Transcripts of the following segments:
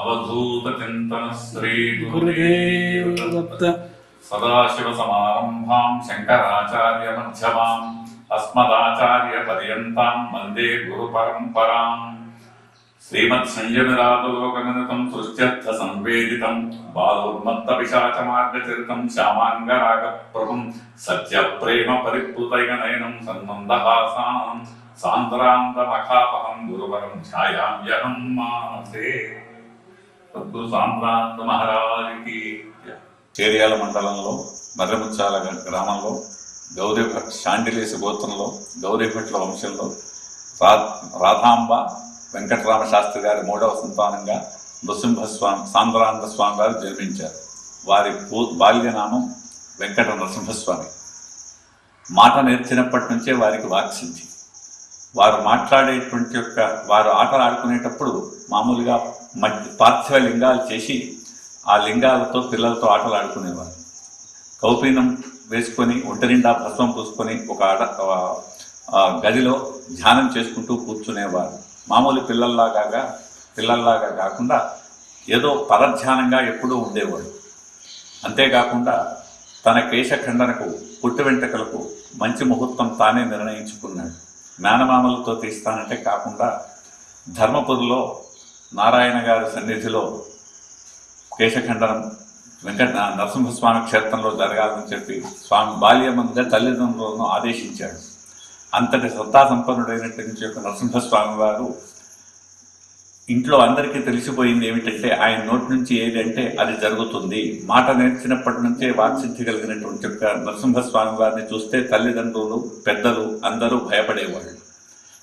అవధూత చింతన శ్రీ గురుదేవ దత్త సదాశివసమారంభాం శంకరాచార్య మధ్యమాం అస్మదాచార్య పర్యంతాం వందే గురు పరంపరాం శ్రీమత్ సంయమిరాతులోకనితం సృష్ట్యర్థ సంవేదితం బాలోన్మత్త సద్గురు సాంద్రాంత మహారాజుకి చేర్యాల మండలంలో మర్రముచ్చాల గ్రామంలో గౌరీ శాండిలేసి గోత్రంలో గౌరీభట్ల వంశంలో రా రాధాంబ వెంకటరామ శాస్త్రి గారి మూడవ సంతానంగా నృసింహస్వామి సాంద్రానంద స్వామి గారు జన్మించారు. వారి పూ బాల్యనామం వెంకట నరసింహస్వామి మాట నేర్చినప్పటి నుంచే వారికి వాక్సిద్ధి వారు మాట్లాడేటువంటి యొక్క వారు ఆటలు ఆడుకునేటప్పుడు మామూలుగా మట్టి పార్థివ లింగాలు చేసి ఆ లింగాలతో పిల్లలతో ఆటలు ఆడుకునేవారు. కౌపీనం వేసుకొని ఒంటి నిండా భస్మం పూసుకొని ఒక ఆట గదిలో ధ్యానం చేసుకుంటూ కూర్చునేవారు. మామూలు పిల్లల్లాగా పిల్లల్లాగా కాకుండా ఏదో పరధ్యానంగా ఎప్పుడూ ఉండేవాడు అంతేకాకుండా తన కేశఖండనకు పుట్టు వెంట్రుకలకు మంచి ముహూర్తం తానే నిర్ణయించుకున్నాడు. మేనమామలతో తీస్తానంటే కాకుండా ధర్మపురిలో నారాయణ గారి సన్నిధిలో కేశఖండనం వెంకట నరసింహస్వామి క్షేత్రంలో జరగాలని చెప్పి స్వామి బాల్యమంగా తల్లిదండ్రులను ఆదేశించాడు అంతటి సత్తా సంపన్నుడైనటువంటి యొక్క నరసింహస్వామి వారు ఇంట్లో అందరికీ తెలిసిపోయింది ఏమిటంటే ఆయన నోటి నుంచి ఏదంటే అది జరుగుతుంది. మాట నేర్చినప్పటి నుంచే వాక్సిద్ధి కలిగినటువంటి యొక్క నరసింహస్వామి వారిని చూస్తే తల్లిదండ్రులు పెద్దలు అందరూ భయపడేవాళ్ళు.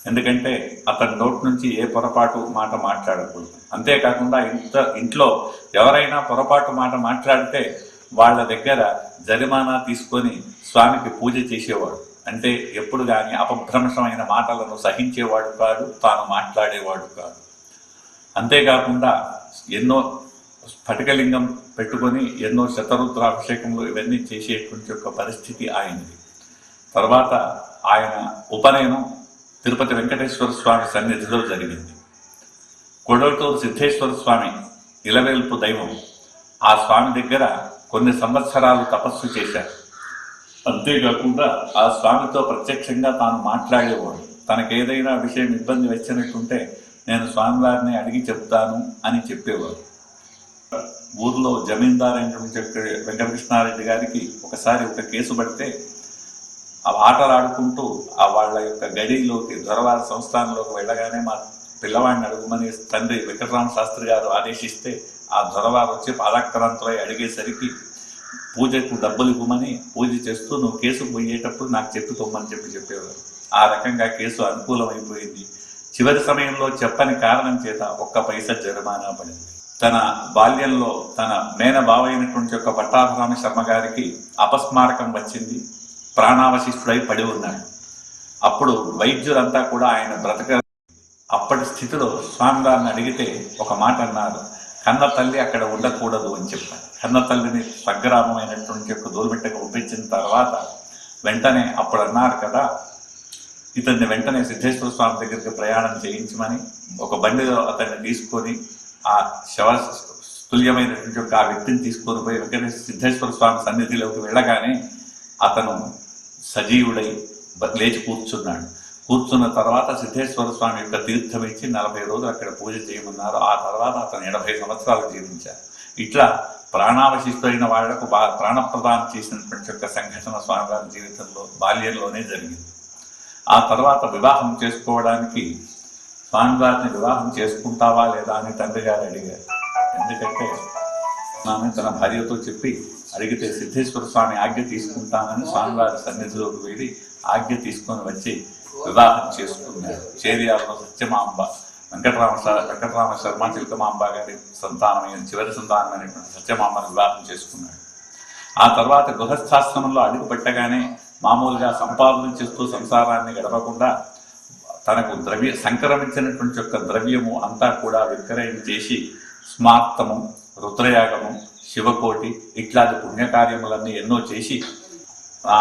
ఎందుకంటే అతని నోటి నుంచి ఏ పొరపాటు మాట మాట్లాడకూడదు. అంతేకాకుండా ఇంత ఇంట్లో ఎవరైనా పొరపాటు మాట మాట్లాడితే వాళ్ళ దగ్గర జరిమానా తీసుకొని స్వామికి పూజ చేసేవాడు. అంటే ఎప్పుడు కానీ అపభ్రంశమైన మాటలను సహించేవాడు కాదు తాను మాట్లాడేవాడు కాదు అంతేకాకుండా ఎన్నో స్ఫటికలింగం పెట్టుకొని ఎన్నో శతరుద్రాభిషేకములు ఇవన్నీ చేసేటువంటి యొక్క పరిస్థితి ఆయనది. తర్వాత ఆయన ఉపనయనం తిరుపతి వెంకటేశ్వర స్వామి సన్నిధిలో జరిగింది. కొడవటూరు సిద్ధేశ్వర స్వామి ఇలవేల్పు దైవం ఆ స్వామి దగ్గర కొన్ని సంవత్సరాలు తపస్సు చేశారు. అంతేకాకుండా ఆ స్వామితో ప్రత్యక్షంగా తాను మాట్లాడేవాడు. తనకేదైనా ఏదైనా విషయం ఇబ్బంది వచ్చినట్టుంటే నేను స్వామివారిని అడిగి చెప్తాను అని చెప్పేవారు. ఊర్లో జమీందారు వెంకటకృష్ణారెడ్డి గారికి ఒకసారి ఒక కేసు పడితే ఆ ఆటలు ఆడుకుంటూ ఆ వాళ్ళ యొక్క గడిలోకి దొరవారి సంస్థానంలోకి వెళ్ళగానే మా పిల్లవాడిని అడుగుమని తండ్రి వెంకటరామ శాస్త్రి గారు ఆదేశిస్తే ఆ దొరవారు వచ్చి పాదాక్రాంతులై అడిగేసరికి పూజకు డబ్బులు ఇవ్వమని పూజ చేస్తూ నువ్వు కేసు పోయేటప్పుడు నాకు చెప్పుకోమని చెప్పి చెప్పేవారు. ఆ రకంగా కేసు అనుకూలమైపోయింది. చివరి సమయంలో చెప్పని కారణం చేత ఒక్క పైసా జరిమానా పడింది. తన బాల్యంలో తన మేన బావైనటువంటి యొక్క పట్టాభిరామ శర్మ గారికి అపస్మారకం వచ్చింది. ప్రాణావశిష్ఠుడై పడి ఉన్నాడు. అప్పుడు వైద్యులంతా కూడా ఆయన బ్రతక అప్పటి స్థితిలో స్వామివారిని అడిగితే ఒక మాట అన్నారు. కన్న తల్లి అక్కడ ఉండకూడదు అని చెప్పారు. కన్న తల్లిని స్వగ్రామమైనటువంటి యొక్క దూరబెట్టకు ఒప్పించిన తర్వాత వెంటనే అప్పుడు అన్నారు కదా ఇతన్ని వెంటనే సిద్ధేశ్వర స్వామి దగ్గరికి ప్రయాణం చేయించమని ఒక బండిలో అతన్ని తీసుకొని ఆ శవ తుల్యమైనటువంటి యొక్క ఆ వ్యక్తిని తీసుకొని పోయి వెంకటేశ్వర సిద్ధేశ్వర స్వామి సన్నిధిలోకి వెళ్ళగానే అతను సజీవుడై లేచి కూర్చున్నాడు. కూర్చున్న తర్వాత సిద్ధేశ్వర స్వామి యొక్క తీర్థం ఇచ్చి నలభై రోజులు అక్కడ పూజ చేయమన్నారు. ఆ తర్వాత అతను ఎనభై సంవత్సరాలు జీవించారు ఇట్లా ప్రాణావశిష్టులైన వాళ్ళకు బా ప్రాణప్రదానం చేసినటువంటి యొక్క సంఘటన స్వామివారి జీవితంలో బాల్యంలోనే జరిగింది. ఆ తర్వాత వివాహం చేసుకోవడానికి స్వామివారిని వివాహం చేసుకుంటావా లేదా అని తండ్రి గారు అడిగారు. ఎందుకంటే ఆమె తన భార్యతో చెప్పి అడిగితే సిద్ధేశ్వర స్వామి ఆజ్ఞ తీసుకుంటానని స్వామివారి సన్నిధిలోకి వెళ్ళి ఆజ్ఞ తీసుకొని వచ్చి వివాహం చేసుకున్నాడు చేరియాలో సత్యమాంబ వెంకటరామ వెంకటరామ శర్మ చిలకమాంబ గారి సంతానమైన చివరి సంతానమైనటువంటి సత్యమాంబను వివాహం చేసుకున్నాడు. ఆ తర్వాత గృహస్థాశ్రమంలో అడుగు పెట్టగానే మామూలుగా సంపాదన చేస్తూ సంసారాన్ని గడపకుండా తనకు ద్రవ్య సంక్రమించినటువంటి యొక్క ద్రవ్యము అంతా కూడా విక్రయం చేసి స్మార్తము రుద్రయాగము శివకోటి ఇట్లాంటి పుణ్యకార్యములన్నీ ఎన్నో చేసి ఆ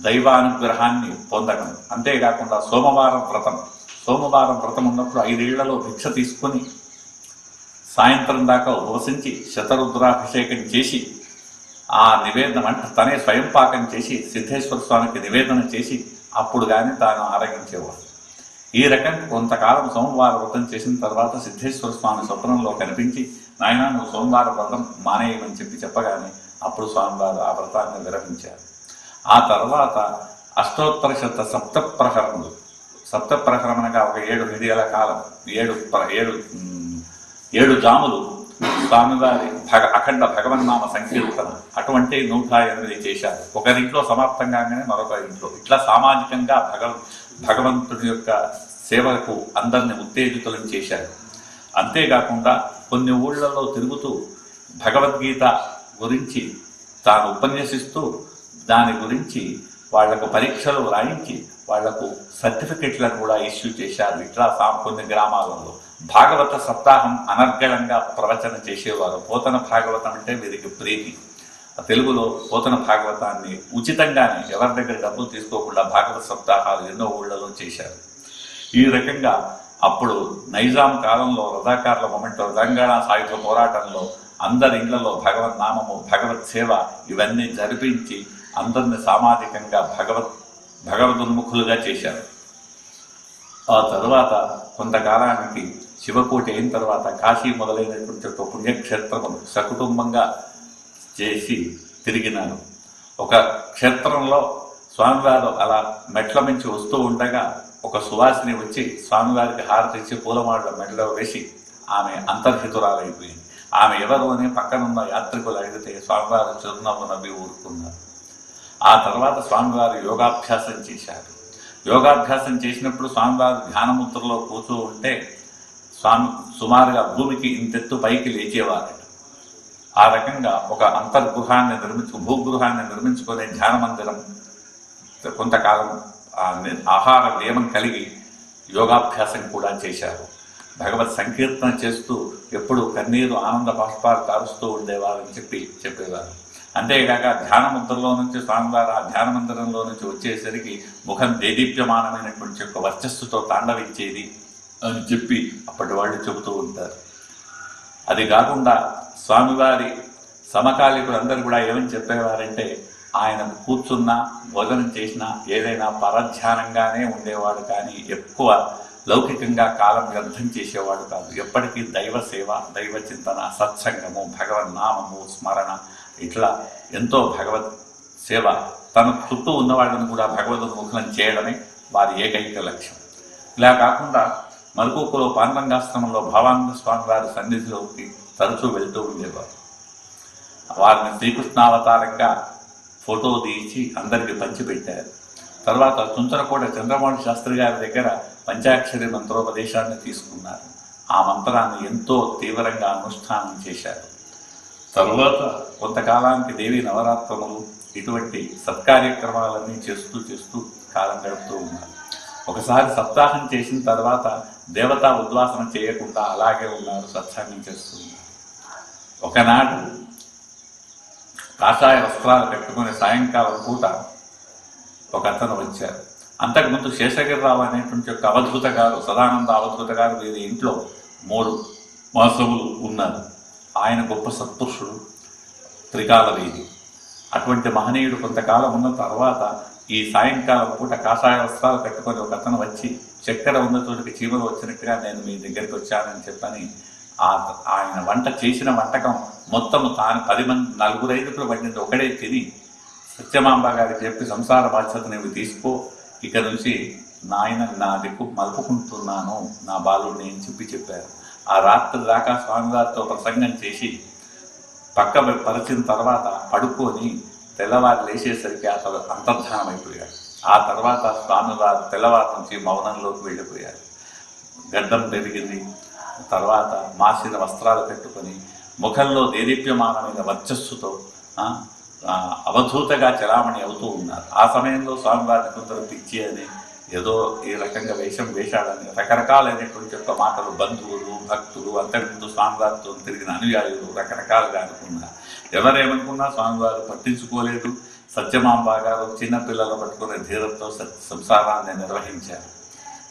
దైవానుగ్రహాన్ని పొందడం. అంతేకాకుండా సోమవారం వ్రతం. సోమవారం వ్రతం ఉన్నప్పుడు ఐదేళ్ళలో భిక్ష తీసుకొని సాయంత్రం దాకా ఉపవసించి శతరుద్రాభిషేకం చేసి ఆ నివేదన అంటే తనే స్వయం పాకం చేసి సిద్ధేశ్వర స్వామికి నివేదన చేసి అప్పుడు కానీ తాను ఆరగించేవాడు. ఈ రకం కొంతకాలం సోమవార వ్రతం చేసిన తర్వాత సిద్ధేశ్వర స్వామి స్వప్నంలో కనిపించి నాయన నువ్వు సోమవార వ్రతం మానేయమని చెప్పి చెప్పగానే అప్పుడు స్వామివారు ఆ వ్రతాన్ని విరమించారు. ఆ తర్వాత అష్టోత్తర శత సప్త ప్రహరములు సప్త ప్రహరం అనగా ఒక ఏడు విడియల కాలం ఏడు ఏడు ఏడు జాములు స్వామివారి భగ అఖండ భగవన్నామ సంకీర్తన అటువంటి నూట ఎనిమిది చేశారు. ఒకరింట్లో సమాప్తం కాగానే మరొక ఇంట్లో. ఇట్లా సామాజికంగా భగవ భగవంతుడి యొక్క సేవకు అందరిని ఉత్తేజితులను చేశారు. అంతేకాకుండా కొన్ని ఊళ్ళలో తిరుగుతూ భగవద్గీత గురించి తాను ఉపన్యసిస్తూ దాని గురించి వాళ్ళకు పరీక్షలు రాయించి వాళ్ళకు సర్టిఫికెట్లను కూడా ఇష్యూ చేశారు. ఇట్లా సా- కొన్ని గ్రామాలలో భాగవత సప్తాహం అనర్గళంగా ప్రవచన చేసేవారు. పోతన భాగవతం అంటే వీరికి ప్రీతి. తెలుగులో పోతన భాగవతాన్ని ఉచితంగానే ఎవరి దగ్గర డబ్బులు తీసుకోకుండా భాగవత సప్తాహాలు ఎన్నో ఊళ్ళలో చేశారు. ఈ రకంగా అప్పుడు నైజాం కాలంలో రజాకారుల మొమెంటో తెలంగాణ సాయుధ పోరాటంలో అందరి ఇళ్ళలో భగవత్ నామము భగవత్ సేవ ఇవన్నీ జరిపించి అందరిని సామాజికంగా భగవత్ భగవద్ముఖులుగా చేశారు. ఆ తర్వాత కొంతకాలానికి శివకోటి అయిన తర్వాత కాశీ మొదలైనటువంటి ఒక పుణ్యక్షేత్రములు సకుటుంబంగా చేసి తిరిగినారు. ఒక క్షేత్రంలో స్వామివారు అలా మెట్ల నుంచి వస్తూ ఉండగా ఒక సువాసిని వచ్చి స్వామివారికి హారతి ఇచ్చి పూలమాడల మెడలో వేసి ఆమె అంతర్హితురాలైపోయింది. ఆమె ఎవరు అని పక్కనున్న యాత్రికులు అడిగితే స్వామివారు చిరునవ్వు నవ్వి ఊరుకున్నారు. ఆ తర్వాత స్వామివారు యోగాభ్యాసం చేశారు. యోగాభ్యాసం చేసినప్పుడు స్వామివారు ధ్యానముద్రలో కూర్చో ఉంటే స్వామి సుమారుగా భూమికి ఇంతెత్తు పైకి లేచేవారట. ఆ రకంగా ఒక అంతర్గృహాన్ని నిర్మించు భూగృహాన్ని నిర్మించుకునే ధ్యాన మందిరం కొంతకాలం ఆహార నియమం కలిగి యోగాభ్యాసం కూడా చేశారు. భగవత్ సంకీర్తన చేస్తూ ఎప్పుడు కన్నీరు ఆనంద బాష్పాలు కారుస్తూ ఉండేవారని చెప్పి చెప్పేవారు. అంతేకాక ధ్యాన ముద్రలో నుంచి స్వామివారు ఆ ధ్యాన మందిరంలో నుంచి వచ్చేసరికి ముఖం దేదీప్యమానమైనటువంటి ఒక వర్చస్సుతో తాండవించేది అని చెప్పి అప్పటి వాళ్ళు చెబుతూ ఉంటారు. అది కాకుండా స్వామివారి సమకాలీకులు అందరూ కూడా ఏమని చెప్పేవారంటే ఆయన కూర్చున్నా భోజనం చేసినా ఏదైనా పరధ్యానంగానే ఉండేవాడు కానీ ఎక్కువ లౌకికంగా కాలం వ్యర్థం చేసేవాడు కాదు. ఎప్పటికీ దైవ సేవ దైవ చింతన సత్సంగము భగవన్నామము స్మరణ ఇట్లా ఎంతో భగవత్ సేవ. తన చుట్టూ ఉన్నవాళ్ళని కూడా భగవద్ముఖం చేయడమే వారి ఏకైక లక్ష్యం. ఇలా కాకుండా మరుకూకులో పాండంగాశ్రమంలో భావానంద స్వామి వారి సన్నిధిలోకి తరచూ వెళ్తూ ఉండేవారు. వారిని శ్రీకృష్ణావతారంగా ఫోటో తీసి అందరికీ పంచిపెట్టారు. తర్వాత తుంచరకోట చంద్రమౌళి శాస్త్రి గారి దగ్గర పంచాక్షరి మంత్రోపదేశాన్ని తీసుకున్నారు. ఆ మంత్రాన్ని ఎంతో తీవ్రంగా అనుష్ఠానం చేశారు. తరువాత కొంతకాలానికి దేవి నవరాత్రములు ఇటువంటి సత్కార్యక్రమాలన్నీ చేస్తూ చేస్తూ కాలం గడుపుతూ ఉన్నారు. ఒకసారి సప్తాహం చేసిన తర్వాత దేవతా ఉద్వాసన చేయకుండా అలాగే ఉన్నారు సత్సంగం చేస్తూ ఉన్నారు. ఒకనాడు కాషాయ వస్త్రాలు కట్టుకుని సాయంకాలం పూట ఒక అతను వచ్చారు. అంతకుముందు శేషగిరిరావు అనేటువంటి ఒక అవధృత గారు సదానంద అవధృత గారు వీరి ఇంట్లో మూడు మాసములు ఉన్నారు. ఆయన గొప్ప సత్పురుషుడు త్రికాలవేది. అటువంటి మహనీయుడు కొంతకాలం ఉన్న తర్వాత ఈ సాయంకాలం పూట కాషాయ వస్త్రాలు కట్టుకొని ఒక అతను వచ్చి చక్కెర ఉన్న చోటికి చీమలు వచ్చినట్టుగా నేను మీ దగ్గరికి వచ్చానని చెప్పని ఆ ఆయన వంట చేసిన వంటకం మొత్తం తాను పది మంది నలుగురు ఐదుగురు వండింది. ఒకడే తిని సత్యమాంబ గారికి చెప్పి సంసార బాధ్యత నీవు తీసుకో. ఇక నుంచి నాయన నా దిక్కు మలుపుకుంటున్నాను. నా బాలుడిని అని చెప్పి చెప్పారు? ఆ రాత్రి దాకా స్వామివారితో ప్రసంగం చేసి పక్క పరిచిన తర్వాత పడుకొని తెల్లవారు లేచేసరికి అతను అంతర్ధానమైపోయాడు ఆ తర్వాత స్వామివారు తెల్లవారు నుంచి మౌనంలోకి వెళ్ళిపోయారు. గడ్డం పెరిగింది. తర్వాత మాసిన వస్త్రాలు పెట్టుకొని ముఖంలో దేదీప్యమానమైన వర్చస్సుతో అవధూతగా చలామణి అవుతూ ఉన్నారు. ఆ సమయంలో స్వామివారిని కొందరు పిచ్చి అని ఏదో ఈ రకంగా వేషం వేషాలని రకరకాలైనటువంటి యొక్క మాటలు బంధువులు భక్తులు అంతకుముందు స్వామివారితో తిరిగిన అనుయాయులు రకరకాలుగా అనుకున్నా. ఎవరేమనుకున్నా స్వామివారు పట్టించుకోలేదు. సత్యమాంబ గారు చిన్నపిల్లలు పట్టుకునే ధీరంతో సత్ సంసారాన్ని నిర్వహించారు.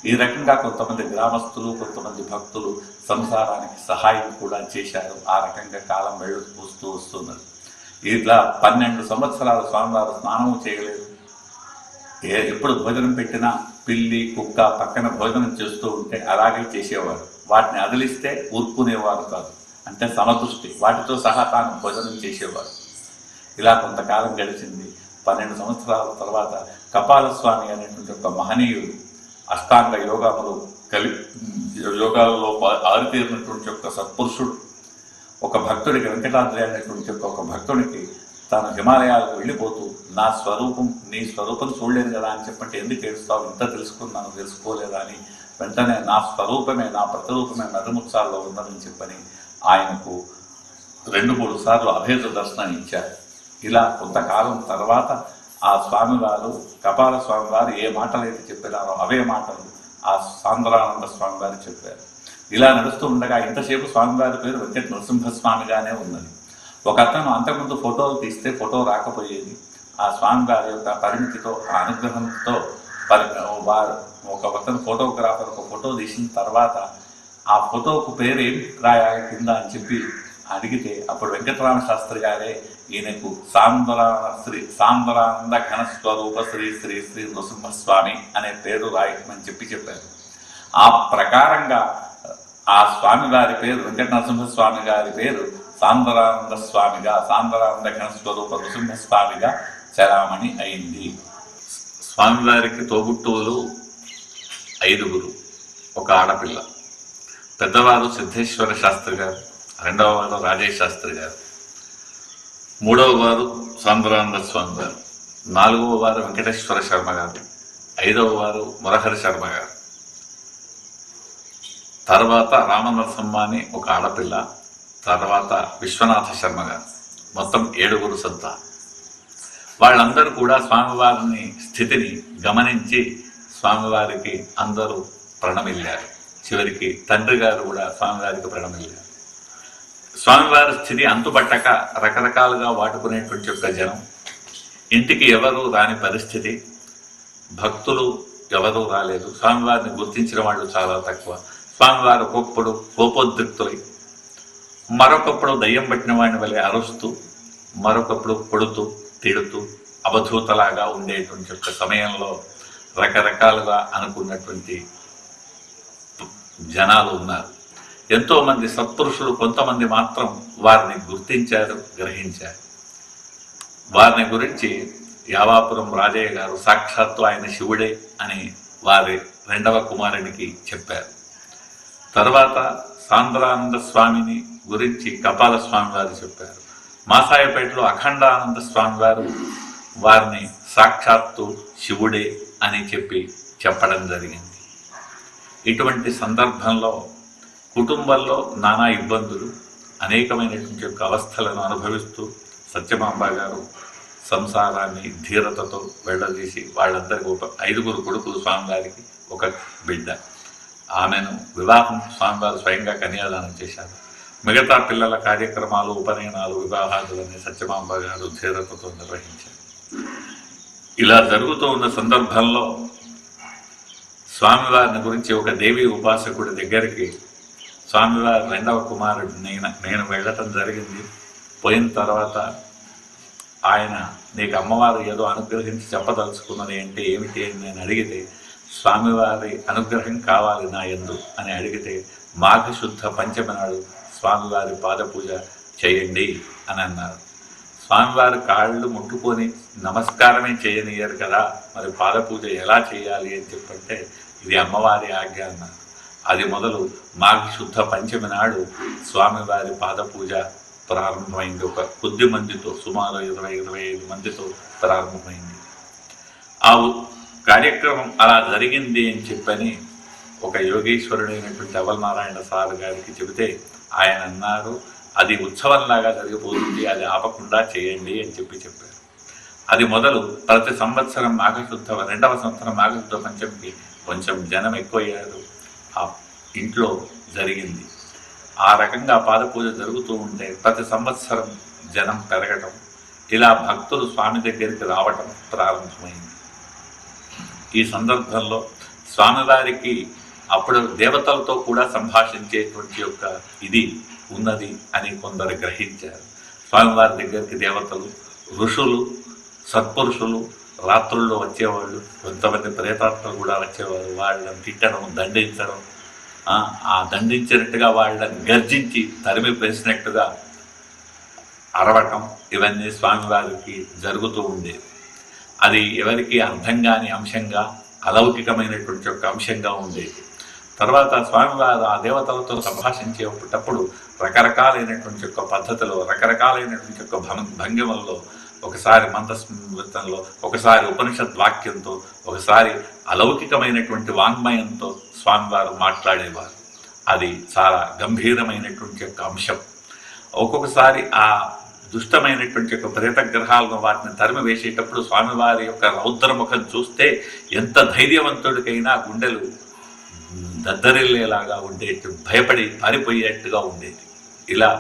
ఈ రకంగా కొంతమంది గ్రామస్తులు కొంతమంది భక్తులు సంసారానికి సహాయం కూడా చేశారు. ఆ రకంగా కాలం వెళ్ళి పూస్తూ వస్తున్నది. ఇట్లా పన్నెండు సంవత్సరాలు స్వామివారు స్నానము చేయలేదు. ఏ ఎప్పుడు భోజనం పెట్టినా పిల్లి కుక్క పక్కన భోజనం చేస్తూ ఉంటే అలాగే చేసేవారు. వాటిని అదిలిస్తే ఊరుకునేవారు కాదు. అంటే సమదృష్టి. వాటితో సహా తాను భోజనం చేసేవారు. ఇలా కొంతకాలం గడిచింది. పన్నెండు సంవత్సరాల తర్వాత కపాలస్వామి అనేటువంటి ఒక మహనీయుడు అష్టాంగ యోగములు కలి యోగాలలో ఆరితేరినటువంటి ఒక సత్పురుషుడు ఒక భక్తుడికి వెంకటాద్రి అనేటువంటి ఒక భక్తుడికి తాను హిమాలయాలకు వెళ్ళిపోతూ నా స్వరూపం నీ స్వరూపం చూడలేదు కదా అని చెప్పంటే ఎందుకు ఏడుస్తావు? ఇంత తెలుసుకున్నాను తెలుసుకోలేదా అని వెంటనే నా స్వరూపమే నా ప్రతిరూపమే నరుముత్సాల్లో ఉన్నదని చెప్పని ఆయనకు రెండు మూడు సార్లు అభేద దర్శనం ఇచ్చారు. ఇలా కొంతకాలం తర్వాత ఆ స్వామివారు కపాల స్వామివారు ఏ మాటలైతే చెప్పినారో అవే మాటలు ఆ సాంద్రానంద స్వామివారు చెప్పారు. ఇలా నడుస్తూ ఉండగా ఇంతసేపు స్వామివారి పేరు వెంకట నరసింహస్వామిగానే ఉన్నది. ఒక అతను అంతకుముందు ఫోటోలు తీస్తే ఫోటో రాకపోయేది. ఆ స్వామి గారి యొక్క పరిమితితో ఆ అనుగ్రహంతో పరి వారు ఒక అతను ఫోటోగ్రాఫర్ ఒక ఫోటో తీసిన తర్వాత ఆ ఫోటోకు పేరు రాయా కింద అని చెప్పి అడిగితే అప్పుడు వెంకటరామ శాస్త్రి గారే ఈయనకు సాంద్రా శ్రీ సాంబరానంద ఘనస్వరూప శ్రీ శ్రీ శ్రీ నృసింహస్వామి అనే పేరు రాయమని చెప్పి చెప్పారు. ఆ ప్రకారంగా ఆ స్వామి గారి పేరు వెంకట నరసింహస్వామి గారి పేరు సాంబరానంద స్వామిగా సాంద్రానంద ఘనస్వరూప నృసింహస్వామిగా చలామణి అయింది. స్వామివారికి తోబుట్టువులు ఐదుగురు ఒక ఆడపిల్ల. పెద్దవారు సిద్ధేశ్వర శాస్త్రి గారు రెండవ వారు రాజేష్ శాస్త్రి గారు. మూడవ వారు సాంబరానంద స్వామి గారు. నాలుగవ వారు వెంకటేశ్వర శర్మ గారు. ఐదవ వారు మురహరి శర్మ గారు. తర్వాత రామనరసింహ అని ఒక ఆడపిల్ల. తర్వాత విశ్వనాథ శర్మ గారు మొత్తం ఏడుగురు సంత. వాళ్ళందరూ కూడా స్వామివారిని స్థితిని గమనించి స్వామివారికి అందరూ ప్రణమిల్లారు. చివరికి తండ్రి గారు కూడా స్వామివారికి ప్రణమిల్లారు. స్వామివారి స్థితి అంతుపట్టక రకరకాలుగా వాడుకునేటువంటి యొక్క జనం. ఇంటికి ఎవరు రాని పరిస్థితి. భక్తులు ఎవరూ రాలేదు. స్వామివారిని గుర్తించిన వాళ్ళు చాలా తక్కువ. స్వామివారు ఒక్కొక్కడు కోపోద్రిక్తులై మరొకప్పుడు దయ్యం పట్టిన వాడిని వలె అరుస్తూ మరొకప్పుడు కొడుతూ తిడుతూ అవధూతలాగా ఉండేటువంటి యొక్క సమయంలో రకరకాలుగా అనుకున్నటువంటి జనాలు ఉన్నారు. ఎంతోమంది సత్పురుషులు కొంతమంది మాత్రం వారిని గుర్తించారు గ్రహించారు. వారిని గురించి యావాపురం రాజయ్య గారు సాక్షాత్తు ఆయన శివుడే అని వారి రెండవ కుమారునికి చెప్పారు. తర్వాత సాంద్రానంద స్వామిని గురించి కపాల స్వామి వారు చెప్పారు. మాసాయపేటలో అఖండానంద స్వామి వారు వారిని సాక్షాత్తు శివుడే అని చెప్పి చెప్పడం జరిగింది. ఇటువంటి సందర్భంలో కుటుంబంలో నానా ఇబ్బందులు అనేకమైనటువంటి యొక్క అవస్థలను అనుభవిస్తూ సత్యమాంబ గారు సంసారాన్ని ధీరతతో వెళ్ళదీసి వాళ్ళందరికీ ఒక ఐదుగురు కొడుకులు స్వామివారికి ఒక బిడ్డ. ఆమెను వివాహం స్వామివారు స్వయంగా కన్యాదానం చేశారు. మిగతా పిల్లల కార్యక్రమాలు ఉపనయనాలు వివాహాదులని సత్యమాంబ గారు ధీరతతో నిర్వహించారు. ఇలా జరుగుతూ ఉన్న సందర్భంలో స్వామివారిని గురించి ఒక దేవి ఉపాసకుడి దగ్గరికి స్వామివారి రెండవ కుమారుడు నేను నేను వెళ్ళటం జరిగింది. పోయిన తర్వాత ఆయన నీకు అమ్మవారు ఏదో అనుగ్రహించి చెప్పదలుచుకున్నది అంటే ఏమిటి అని నేను అడిగితే స్వామివారి అనుగ్రహం కావాలి నా ఎందు అని అడిగితే మాఘశుద్ధ పంచమి నాడు స్వామివారి పాదపూజ చేయండి అని అన్నారు. స్వామివారి కాళ్ళు ముట్టుకొని నమస్కారమే చేయనియరు కదా మరి పాదపూజ ఎలా చేయాలి అని చెప్పంటే ఇది అమ్మవారి ఆజ్ఞ అన్నారు. అది మొదలు మాఘ శుద్ధ పంచమి నాడు స్వామివారి పాదపూజ ప్రారంభమైంది. ఒక కొద్ది మందితో సుమారు ఇరవై ఇరవై ఐదు మందితో ప్రారంభమైంది. ఆ కార్యక్రమం అలా జరిగింది అని చెప్పని ఒక యోగేశ్వరుడైనటువంటి అవలనారాయణ సార్ గారికి చెబితే ఆయన అన్నారు అది ఉత్సవంలాగా జరిగిపోతుంది అది ఆపకుండా చేయండి అని చెప్పి చెప్పారు. అది మొదలు ప్రతి సంవత్సరం మాఘశుద్ధ రెండవ సంవత్సరం మాఘశుద్ధ పంచమికి కొంచెం జనం ఎక్కువయ్యారు. ఆ ఇంట్లో జరిగింది. ఆ రకంగా పాదపూజ జరుగుతూ ఉంటే ప్రతి సంవత్సరం జనం పెరగటం ఇలా భక్తులు స్వామి దగ్గరికి రావటం ప్రారంభమైంది. ఈ సందర్భంలో స్వామివారికి అప్పుడు దేవతలతో కూడా సంభాషించేటువంటి యొక్క ఇది ఉన్నది అని కొందరు గ్రహించారు. స్వామివారి దగ్గరికి దేవతలు ఋషులు సత్పురుషులు రాత్రుల్లో వచ్చేవాళ్ళు కొంతమంది ప్రేతాత్మలు కూడా వచ్చేవారు. వాళ్ళని తిట్టడం దండించడం ఆ, దండించినట్టుగా వాళ్ళని గర్జించి తరిమి పేసినట్టుగా అరవటం ఇవన్నీ స్వామివారికి జరుగుతూ ఉండేది అది ఎవరికి అర్థం కాని అంశంగా అలౌకికమైనటువంటి ఒక అంశంగా ఉండేది. తర్వాత స్వామివారు ఆ దేవతలతో సంభాషించేటప్పుడు రకరకాలైనటువంటి యొక్క పద్ధతిలో రకరకాలైనటువంటి యొక్క భంగిమల్లో ఒకసారి మందస్మృతంలో ఒకసారి ఉపనిషత్ వాక్యంతో ఒకసారి అలౌకికమైనటువంటి వాంగ్మయంతో స్వామివారు మాట్లాడేవారు. అది చాలా గంభీరమైనటువంటి యొక్క అంశం. ఒక్కొక్కసారి ఆ దుష్టమైనటువంటి యొక్క ప్రేత గ్రహాలను వాటిని తరిమి వేసేటప్పుడు స్వామివారి యొక్క రౌద్రముఖం చూస్తే ఎంత ధైర్యవంతుడికైనా గుండెలు దద్దరిల్లేలాగా ఉండేట్టు భయపడి పారిపోయేట్టుగా ఉండేది. ఇలా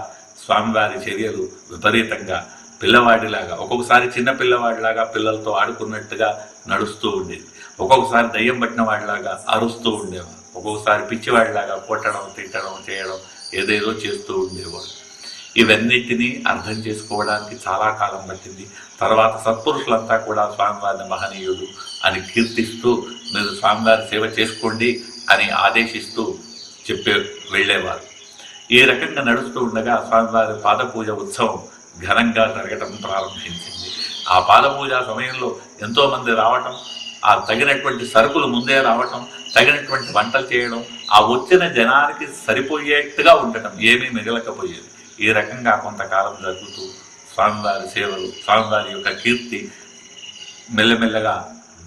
స్వామివారి చర్యలు విపరీతంగా పిల్లవాడిలాగా ఒక్కొక్కసారి చిన్న పిల్లవాడిలాగా పిల్లలతో ఆడుకున్నట్టుగా నడుస్తూ ఉండేది. ఒక్కొక్కసారి దయ్యం పట్టిన వాడిలాగా అరుస్తూ ఉండేవారు. ఒక్కొక్కసారి పిచ్చివాడిలాగా కొట్టడం తిట్టడం చేయడం ఏదేదో చేస్తూ ఉండేవాడు ఇవన్నిటినీ అర్థం చేసుకోవడానికి చాలా కాలం పట్టింది. తర్వాత సత్పురుషులంతా కూడా స్వామివారిని మహనీయుడు అని కీర్తిస్తూ మీరు స్వామివారి సేవ చేసుకోండి అని ఆదేశిస్తూ చెప్పే వెళ్ళేవారు. ఈ రకంగా నడుస్తూ ఉండగా స్వామివారి పాదపూజ ఉత్సవం ఘనంగా జరగటం ప్రారంభించింది. ఆ పాదపూజ సమయంలో ఎంతోమంది రావటం ఆ తగినటువంటి సరుకులు ముందే రావటం తగినటువంటి వంటలు చేయడం ఆ వచ్చిన జనానికి సరిపోయేట్టుగా ఉండటం ఏమీ మిగలకపోయేది. ఈ రకంగా కొంతకాలం జరుగుతూ స్వామివారి సేవలు స్వామివారి యొక్క కీర్తి మెల్లమెల్లగా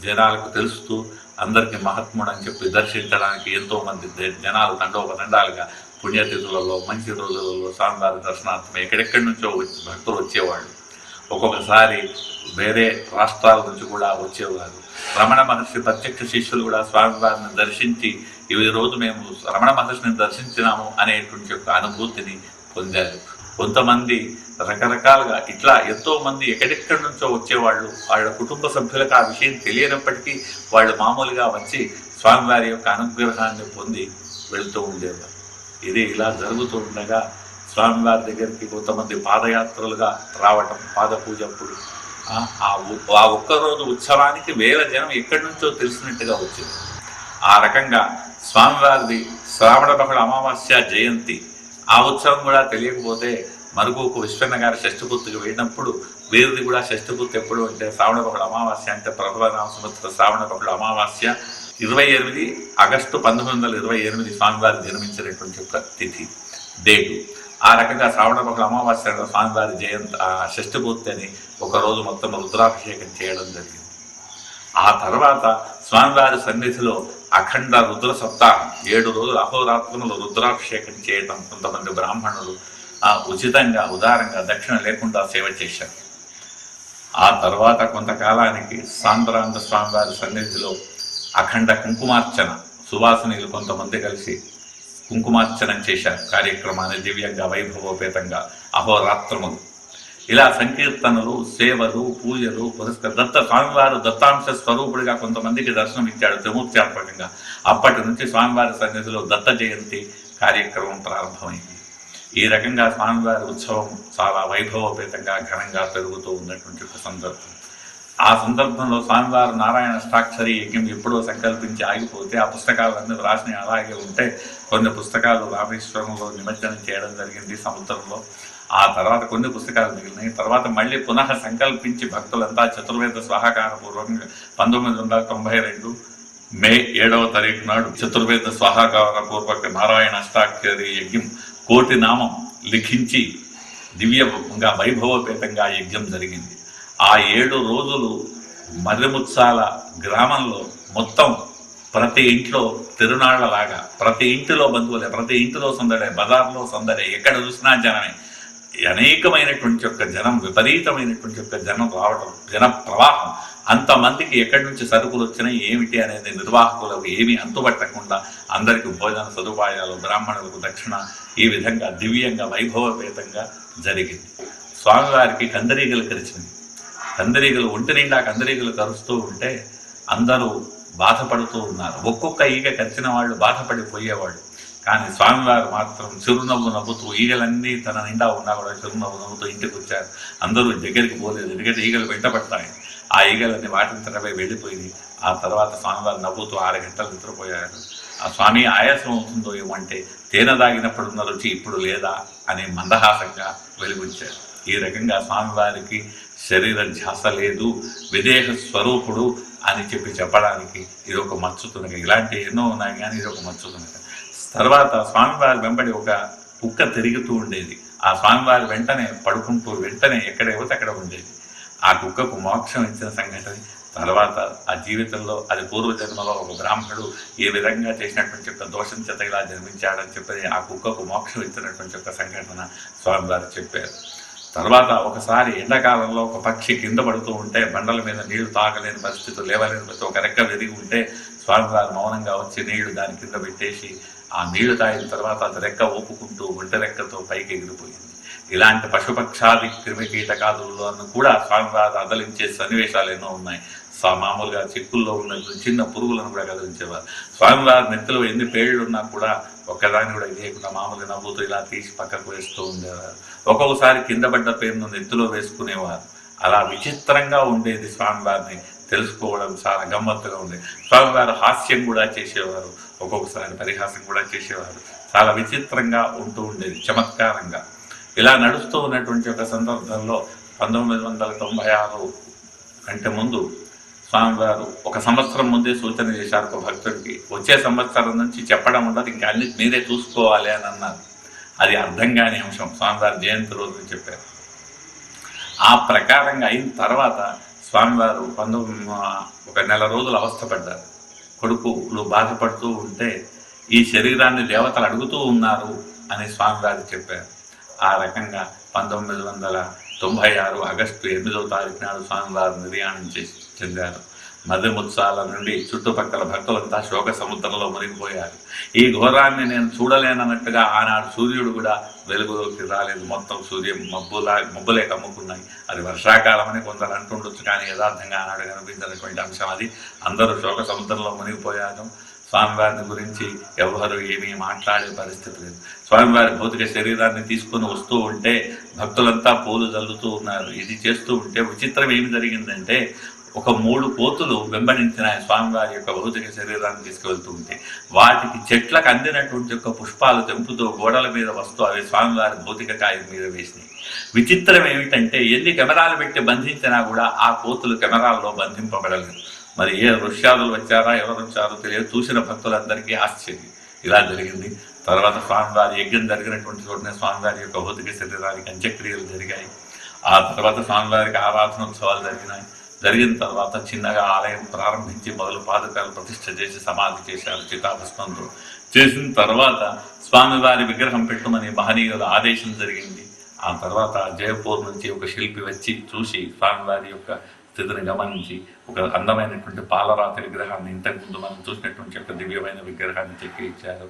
జనాలకు తెలుస్తూ అందరికీ మహాత్ముడు అని చెప్పి దర్శించడానికి ఎంతో మంది దే- జనాలు తండోపతండాలుగా పుణ్యతిథులలో మంచి రోజులలో స్వామివారి దర్శనార్థం ఎక్కడెక్కడి నుంచో భక్తులు వచ్చేవాళ్ళు. ఒక్కొక్కసారి వేరే రాష్ట్రాల నుంచి కూడా వచ్చేవారు. రమణ మహర్షి ప్రత్యక్ష శిష్యులు కూడా స్వామివారిని దర్శించి ఈ రోజు మేము రమణ మహర్షిని దర్శించినాము అనేటువంటి యొక్క అనుభూతిని పొందారు. కొంతమంది రకరకాలుగా ఇట్లా ఎంతో మంది ఎక్కడెక్కడి నుంచో వచ్చేవాళ్ళు వాళ్ళ కుటుంబ సభ్యులకు ఆ విషయం తెలియనప్పటికీ వాళ్ళు మామూలుగా వచ్చి స్వామివారి యొక్క అనుగ్రహాన్ని పొంది వెళుతూ ఉండేవారు. ఇది ఇలా జరుగుతూ ఉండగా స్వామివారి దగ్గరికి కొంతమంది పాదయాత్రలుగా రావటం పాద పూజ అప్పుడు ఆ, ఆ ఒక్కరోజు ఉత్సవానికి వేల జనం ఎక్కడి నుంచో తెలిసినట్టుగా వచ్చింది. ఆ రకంగా స్వామివారిది శ్రావణ బహుళ అమావాస్య జయంతి ఆ ఉత్సవం కూడా తెలియకపోతే మరుగుకు విశ్వన్న గారి షష్ఠపుత్తికి వెళ్ళినప్పుడు వీరిది కూడా షష్ఠపుత్తి ఎప్పుడు అంటే శ్రావణ బహుళ అమావాస్య అంటే ప్రభుత్వ నామ సంవత్సర శ్రావణ బహుళ అమావాస్య ఇరవై ఎనిమిది ఆగస్టు పంతొమ్మిది వందల ఇరవై ఎనిమిది స్వామివారు నిర్మించినటువంటి ఒక తిథి డేటు. ఆ రకంగా శ్రావణ బహుళ అమావాస్య స్వామివారి జయంతి ఆ షష్ఠపూర్తి అని ఒకరోజు మొత్తం రుద్రాభిషేకం చేయడం జరిగింది. ఆ తర్వాత స్వామివారి సన్నిధిలో అఖండ రుద్ర సప్తాహం ఏడు రోజులు అహోరాత్రములు రుద్రాభిషేకం చేయటం కొంతమంది బ్రాహ్మణులు ఆ ఉచితంగా ఉదారంగా దక్షిణ లేకుండా సేవ చేశారు ఆ తర్వాత కొంతకాలానికి సాంద్రాంత స్వామివారి సన్నిధిలో అఖండ కుంకుమార్చన సువాసనీయులు కొంతమంది కలిసి కుంకుమార్చనం చేశారు. కార్యక్రమాన్ని దివ్యంగా వైభవోపేతంగా అహోరాత్రములు. ఇలా సంకీర్తనలు సేవలు పూజలు పురస్కర దత్త స్వామివారు దత్తాంశ స్వరూపుడిగా కొంతమందికి దర్శనం ఇచ్చాడు త్రిమూర్త్యాత్మకంగా అప్పటి నుంచి స్వామివారి సన్నిధిలో దత్త జయంతి కార్యక్రమం ప్రారంభమైంది. ఈ రకంగా స్వామివారి ఉత్సవం చాలా వైభవోపేతంగా ఘనంగా పెరుగుతూ ఉన్నటువంటి ఒక సందర్భం. ఆ సందర్భంలో స్వామివారు నారాయణ స్టాక్షరి యజ్ఞం ఎప్పుడో సంకల్పించి ఆగిపోతే ఆ పుస్తకాలన్నీ రాసిన అలాగే ఉంటే కొన్ని పుస్తకాలు రామేశ్వరంలో నిమజ్జనం చేయడం జరిగింది సముద్రంలో. ఆ తర్వాత కొన్ని పుస్తకాలు మిగిలినాయి తర్వాత మళ్ళీ పునః సంకల్పించి భక్తులంతా చతుర్వేద స్వాహకార పూర్వకంగా పంతొమ్మిది వందల తొంభై రెండు మే ఏడవ తారీఖు నాడు చతుర్వేద స్వాహాకార పూర్వక నారాయణ అష్టాక్షరి యజ్ఞం కోటి నామం లిఖించి దివ్యంగా వైభవపేతంగా యజ్ఞం జరిగింది. ఆ ఏడు రోజులు మర్రిముత్సాల గ్రామంలో మొత్తం ప్రతి ఇంట్లో తిరునాళ్ళలాగా ప్రతి ఇంటిలో బంధువులే ప్రతి ఇంటిలో సందడే బజార్లో సందడే ఎక్కడ చూసినా జనమే. అనేకమైనటువంటి యొక్క జనం విపరీతమైనటువంటి యొక్క జనం రావటం జన ప్రవాహం అంతమందికి ఎక్కడి నుంచి సరుకులు వచ్చినాయి ఏమిటి అనేది నిర్వాహకులకు ఏమీ అంతుపట్టకుండా అందరికీ భోజన సదుపాయాలు బ్రాహ్మణులకు దక్షిణ ఈ విధంగా దివ్యంగా వైభవపేతంగా జరిగింది. స్వామివారికి కందరీగలు కరిచింది కందరీగలు ఒంటి నిండా కందరీగలు కరుస్తూ ఉంటే అందరూ బాధపడుతూ ఉన్నారు. ఒక్కొక్క ఈగ కరిచిన వాళ్ళు బాధపడిపోయేవాళ్ళు. కానీ స్వామివారు మాత్రం చిరునవ్వు నవ్వుతూ ఈగలన్నీ తన నిండా ఉన్నా కూడా చిరునవ్వు నవ్వుతూ ఇంటికి వచ్చారు అందరూ దగ్గరికి పోలేదు. ఎందుకంటే ఈగలు వెంటబడతాయి ఆ ఈగలన్నీ వాటిని వాటింతటపై వెళ్ళిపోయింది. ఆ తర్వాత స్వామివారు నవ్వుతూ ఆరు గంటలు నిద్రపోయారు. ఆ స్వామి ఆయాసం అవుతుందో ఏమంటే తేనె దాగినప్పుడున్న రుచి ఇప్పుడు లేదా అని మందహాసంగా వెలుగుచ్చారు. ఈ రకంగా స్వామివారికి శరీర ధ్యాస లేదు విదేహ స్వరూపుడు అని చెప్పి చెప్పడానికి ఇది ఒక మచ్చుతునక ఇలాంటి ఎన్నో ఉన్నాయి కానీ ఇది ఒక మచ్చుతునక తర్వాత స్వామివారి వెంబడి ఒక కుక్క తిరుగుతూ ఉండేది. ఆ స్వామివారి వెంటనే పడుకుంటూ వెంటనే ఎక్కడ అక్కడ ఉండేది ఆ కుక్కకు మోక్షం ఇచ్చిన సంఘటన తర్వాత ఆ జీవితంలో అది పూర్వజన్మలో ఒక బ్రాహ్మణుడు ఏ విధంగా చేసినటువంటి యొక్క దోషం చేత ఇలా జన్మించాడని చెప్పి ఆ కుక్కకు మోక్షం ఇచ్చినటువంటి ఒక సంఘటన స్వామివారు చెప్పారు. తర్వాత ఒకసారి ఎండాకాలంలో ఒక పక్షి కింద పడుతూ ఉంటే బండల మీద నీళ్ళు తాగలేని పరిస్థితులు లేవలేని పరిస్థితి ఒక రెక్క విరిగి ఉంటే స్వామివారు మౌనంగా వచ్చి నీళ్ళు దాని కింద పెట్టేసి ఆ నీళ్ళు తాగిన తర్వాత అది రెక్క ఊపుకుంటూ ఒంటి రెక్కతో పైకి ఎగిరిపోయింది. ఇలాంటి పశుపక్షాది క్రిమి కీటకాదులను కూడా స్వామివారు అదలించే సన్నివేశాలు ఎన్నో ఉన్నాయి. మామూలుగా చిక్కుల్లో ఉన్న చిన్న పురుగులను కూడా కదిలించేవారు. స్వామివారి నెత్తిలో ఎన్ని పేళ్ళు ఉన్నా కూడా ఒక్కదాన్ని కూడా చేయకుండా మామూలుగా నవ్వుతూ ఇలా తీసి పక్కకు వేస్తూ ఉండేవారు. ఒక్కొక్కసారి కింద పడ్డ పేరును నెత్తిలో వేసుకునేవారు. అలా విచిత్రంగా ఉండేది స్వామివారిని తెలుసుకోవడం చాలా గమ్మత్తుగా ఉండేది. స్వామివారు హాస్యం కూడా చేసేవారు. ఒక్కొక్కసారి పరిహాసం కూడా చేసేవారు. చాలా విచిత్రంగా ఉంటూ ఉండేది చమత్కారంగా. ఇలా నడుస్తూ ఉన్నటువంటి ఒక సందర్భంలో పంతొమ్మిది వందల తొంభై ఆరు కంటే ముందు స్వామివారు ఒక సంవత్సరం ముందే సూచన చేశారు ఒక భక్తుడికి. వచ్చే సంవత్సరం నుంచి చెప్పడం ఉండదు ఇంకా అన్ని మీరే చూసుకోవాలి అని అన్నారు. అది అర్థం కాని అంశం. స్వామివారి జయంతి రోజు చెప్పారు. ఆ ప్రకారంగా అయిన తర్వాత స్వామివారు పంతొమ్మిది ఒక నెల రోజులు అవస్థపడ్డారు. కొడుకులు బాధపడుతూ ఉంటే ఈ శరీరాన్ని దేవతలు అడుగుతూ ఉన్నారు అని స్వామివారు చెప్పారు. ఆ రకంగా పంతొమ్మిది వందల తొంభై ఆరు ఆగస్టు ఎనిమిదవ తారీఖు నాడు స్వామివారు నిర్యాణం చేసి చెందారు. మధుముత్సాల నుండి చుట్టుపక్కల భక్తులంతా శోక సముద్రంలో మునిగిపోయారు. ఈ ఘోరాన్ని నేను చూడలేనన్నట్టుగా ఆనాడు సూర్యుడు కూడా వెలుగులోకి రాలేదు. మొత్తం సూర్యం మబ్బులా మబ్బులే కమ్ముకున్నాయి. అది వర్షాకాలం అని కొందరు అంటుండొచ్చు కానీ యథార్థంగా ఆనాడు కనిపించినటువంటి అంశం అది. అందరూ శోక సముద్రంలో మునిగిపోయారు. స్వామివారిని గురించి ఎవరు ఏమీ మాట్లాడే పరిస్థితి లేదు. స్వామివారి భౌతిక శరీరాన్ని తీసుకొని వస్తూ ఉంటే భక్తులంతా పూలు చల్లుతూ ఉన్నారు. ఇది చేస్తూ ఉంటే విచిత్రం ఏమి జరిగిందంటే ఒక మూడు కోతులు వెంబడించిన స్వామివారి యొక్క భౌతిక శరీరాన్ని తీసుకువెళ్తూ ఉంటే వాటికి చెట్లకు అందినటువంటి యొక్క పుష్పాలు తెంపుతూ గోడల మీద వస్తూ అవి స్వామివారి భౌతిక కాయం మీద వేసినాయి. విచిత్రం ఏమిటంటే ఎన్ని కెమెరాలు పెట్టి బంధించినా కూడా ఆ కోతులు కెమెరాల్లో బంధింపబడలేదు. మరి ఏ ఋష్యాదులు వచ్చారా ఎవరు వచ్చారో తెలియదు. చూసిన భక్తులందరికీ ఆశ్చర్యం. ఇలా జరిగింది. తర్వాత స్వామివారి యజ్ఞం జరిగినటువంటి చోటనే స్వామివారి యొక్క భౌతిక శరీరానికి అంత్యక్రియలు జరిగాయి. ఆ తర్వాత స్వామివారికి ఆరాధనోత్సవాలు జరిగినాయి. జరిగిన తర్వాత చిన్నగా ఆలయం ప్రారంభించి మొదలు పాదకాలు ప్రతిష్ట చేసి సమాధి చేశారు చితాభస్మంతో చేసిన తర్వాత స్వామివారి విగ్రహం పెట్టమని మహనీయుల ఆదేశం జరిగింది. ఆ తర్వాత జయపూర్ నుంచి ఒక శిల్పి వచ్చి చూసి స్వామివారి యొక్క స్థితిని గమనించి ఒక అందమైనటువంటి పాలరాతి విగ్రహాన్ని ఇంతకు ముందు మనం చూసినటువంటి ఒక దివ్యమైన విగ్రహాన్ని చెక్కి ఇచ్చారు.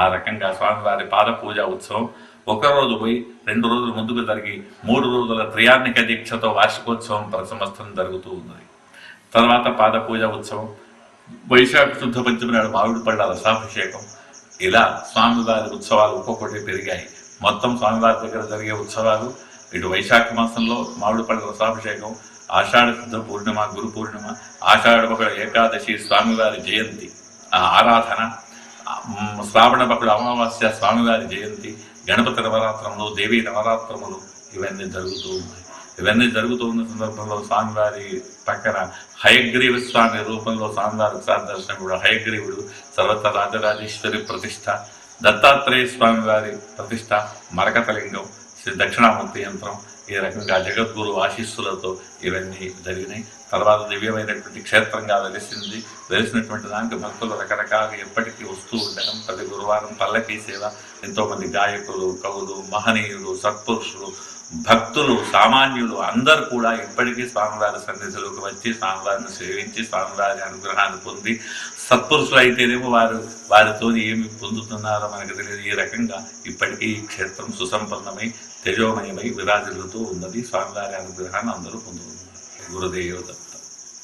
ఆ రకంగా స్వామివారి పాద పూజ ఉత్సవం ఒక రోజు పోయి రెండు రోజులు ముందుకు జరిగి మూడు రోజుల త్రియాన్నిక దీక్షతో వార్షికోత్సవం ప్రతి సంవత్సరం జరుగుతూ ఉన్నది. తర్వాత పాద పూజ ఉత్సవం వైశాఖ శుద్ధ పంచమి నాడు మామిడి పళ్ళ రసాభిషేకం. ఇలా స్వామివారి ఉత్సవాలు ఒక్కొక్కటి పెరిగాయి. మొత్తం స్వామివారి దగ్గర జరిగే ఉత్సవాలు ఇటు వైశాఖ మాసంలో మామిడి పళ్ళ రసాభిషేకం ఆషాఢ శుద్ధ పూర్ణిమ గురు పూర్ణిమ ఆషాఢ ఏకాదశి స్వామివారి జయంతి ఆరాధన శ్రావణ బహుళ అమావాస్య స్వామివారి జయంతి గణపతి నవరాత్రములు దేవీ నవరాత్రములు ఇవన్నీ జరుగుతూ ఉన్నాయి. ఇవన్నీ జరుగుతూ ఉన్న సందర్భంలో స్వామివారి పక్కన హయగ్రీవ స్వామి రూపంలో స్వామివారి ఒకసారి దర్శనం కూడా హయగ్రీవుడు సర్వత రాజరాజేశ్వరి ప్రతిష్ట దత్తాత్రేయ స్వామివారి ప్రతిష్ట మరకతలింగం శ్రీ దక్షిణామూర్తి యంత్రం ఈ రకంగా జగద్గురు ఆశీస్సులతో ఇవన్నీ జరిగినాయి. తర్వాత దివ్యమైనటువంటి క్షేత్రంగా వెలిసింది. వెలిసినటువంటి దానికి భక్తులు రకరకాలుగా ఎప్పటికీ వస్తూ ఉండడం ప్రతి గురువారం పల్లకీ సేవ. ఎంతోమంది గాయకులు కవులు మహనీయులు సత్పురుషులు భక్తులు సామాన్యులు అందరూ కూడా ఇప్పటికీ స్వామివారి సన్నిధిలోకి వచ్చి స్వామివారిని సేవించి స్వామివారి అనుగ్రహాన్ని పొంది సత్పురుషులు అయితేనేమో వారు వారితో ఏమి పొందుతున్నారో మనకు తెలియదు. ఈ రకంగా ఇప్పటికీ ఈ క్షేత్రం సుసంపన్నమై తేజోమయమై విరాజిల్లుతూ ఉన్నది స్వామివారి అనుగ్రహాన్ని అందరూ పొందుతున్నారు గురుదేవత.